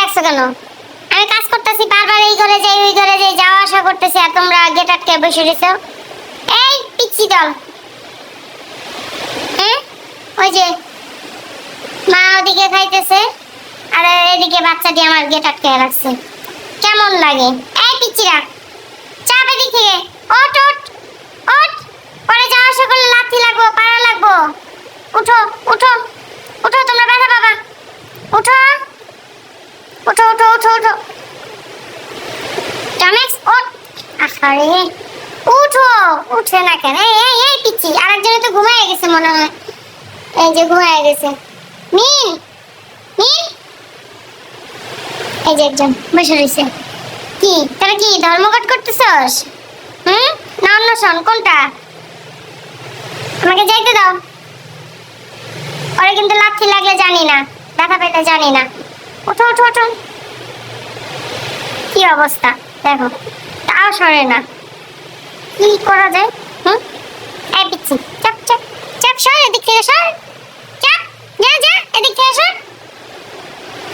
রাখছো কেন? আমি কাজ করতেছি, বারবার এই ঘরে যাই, ওই ঘরে যাই, যাওয়া আসা করতেছি, আর তোমরা গেট আটকে বসে রয়েছো। এই, পিচ্ছি দল। হ্যাঁ ওই যে, মা ওদিকে খাইতেছে, আর এদিকে বাচ্চাটি আমার গেট আটকে রাখছে। কেমন লাগে? এই পিচ্ছিরা চাপ এদিক থেকে ওট ওট ওট পরে যাওয়া আসা করলে লাথি লাগবো, পাড়া লাগবো। উঠো উঠো তোমরা ব্যথা বাবা উঠো উঠো উঠো উঠো উঠো টমেক্স ওঠ আরে, উঠো, উঠে না কেন? এই এই এই পিচ্ছি, আরেকজনে তো ঘুমায় গেছে মনে হয়। এই যে ঘুমায় গেছে। মিন মিন এই যে একজন বসে রয়েছে। কি? তারা কি ধর্মঘট করতেছস? হুম? না অন্বেষণ কোনটা? আমাকে যাইতে দাও। ওরে কিন্তু লাথি লাগলে জানি না, ব্যথা পেতে জানি না। ওঠো ওঠো ওঠো। কি অবস্থা? দেখো। সরে না। কি করা যায়? হুম? এই পিচ্ছি, চাপ চাপ চাপ, সর এদিক থেকে, সর। চাপ, যা যা, এদিক থেকে সর।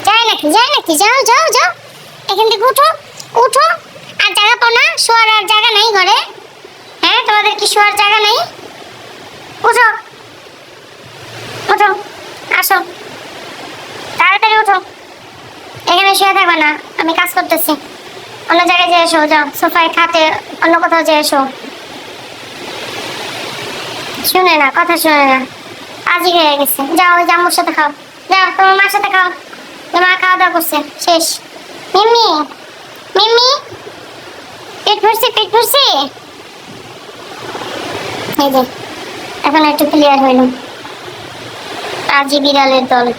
যাই নাকি যাই নাকি, যাও যাও যাও। এখান থেকে উঠো উঠো। আর জায়গা পাও না, শোয়ার আর জায়গা নাই ঘরে। হ্যাঁ তোমাদের কি শোয়ার জায়গা নেই? উঠো। উঠো, আসো। তাড়াতাড়ি উঠো। এখানে শুয়ে থাকবে না, আমি কাজ করতেছি। অন্য জায়গায় যেয়ে এসো, যাও। সোফায় খাতে অন্য কোথাও যেয়ে এসো। শুনে না, কথা শুনে না। আজই হয়ে গেছে। যাও, ওই জাম্মুর সাথে খাও। যাও, তোমার মার সাথে খাও। মা খাওয়া দাওয়া করছে। শেষ। মিম্মি! মিম্মি! পেট ভরছে পেট ভরছে! এই যে, এখন একটু ক্লিয়ার হইল। আজি বিড়ালের দল।